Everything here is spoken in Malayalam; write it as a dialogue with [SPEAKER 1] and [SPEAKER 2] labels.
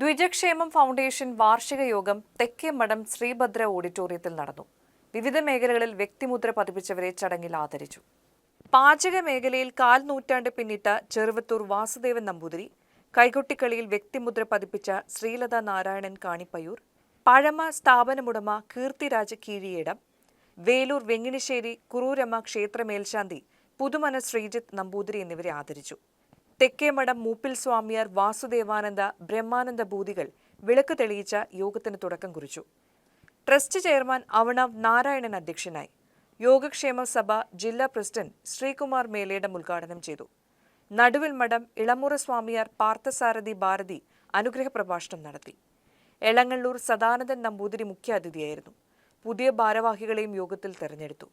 [SPEAKER 1] ദ്വിജക്ഷേമം ഫൗണ്ടേഷൻ വാർഷിക യോഗം തെക്കേമഠം ശ്രീഭദ്ര ഓഡിറ്റോറിയത്തിൽ നടന്നു. വിവിധ മേഖലകളിൽ വ്യക്തിമുദ്ര പതിപ്പിച്ചവരെ ചടങ്ങിൽ ആദരിച്ചു. പാചക മേഖലയിൽ കാൽ നൂറ്റാണ്ട് പിന്നിട്ട ചെറുവത്തൂർ വാസുദേവൻ നമ്പൂതിരി കൈകൊട്ടിക്കളിയിൽ വ്യക്തിമുദ്ര പതിപ്പിച്ച ശ്രീലത നാരായണൻ കാണിപ്പയ്യൂർ പഴമ സ്ഥാപനമുടമ കീർത്തിരാജ് കീഴിയേടം വേലൂർ വെങ്ങിനിശ്ശേരി കുറൂരമ്മ ക്ഷേത്ര മേൽശാന്തി പുതുമന ശ്രീജിത്ത് നമ്പൂതിരി എന്നിവരെ ആദരിച്ചു. തെക്കേമഠം മൂപ്പിൽ സ്വാമിയാർ വാസുദേവാനന്ദ ബ്രഹ്മാനന്ദ ഭൂതികൾ വിളക്ക് തെളിയിച്ച യോഗത്തിന് തുടക്കം കുറിച്ചു. ട്രസ്റ്റ് ചെയർമാൻ അവണവ് നാരായണൻ അധ്യക്ഷനായി. യോഗക്ഷേമ സഭ ജില്ലാ പ്രസിഡന്റ് ശ്രീകുമാർ മേലയുടെ ഉദ്ഘാടനം ചെയ്തു. നടുവിൽ മഠം ഇളമുറ സ്വാമിയാർ പാർത്ഥസാരഥി ഭാരതി അനുഗ്രഹ പ്രഭാഷണം നടത്തി. എളങ്ങള്ളൂർ സദാനന്ദൻ നമ്പൂതിരി മുഖ്യാതിഥിയായിരുന്നു. പുതിയ ഭാരവാഹികളെയും യോഗത്തിൽ തെരഞ്ഞെടുത്തു.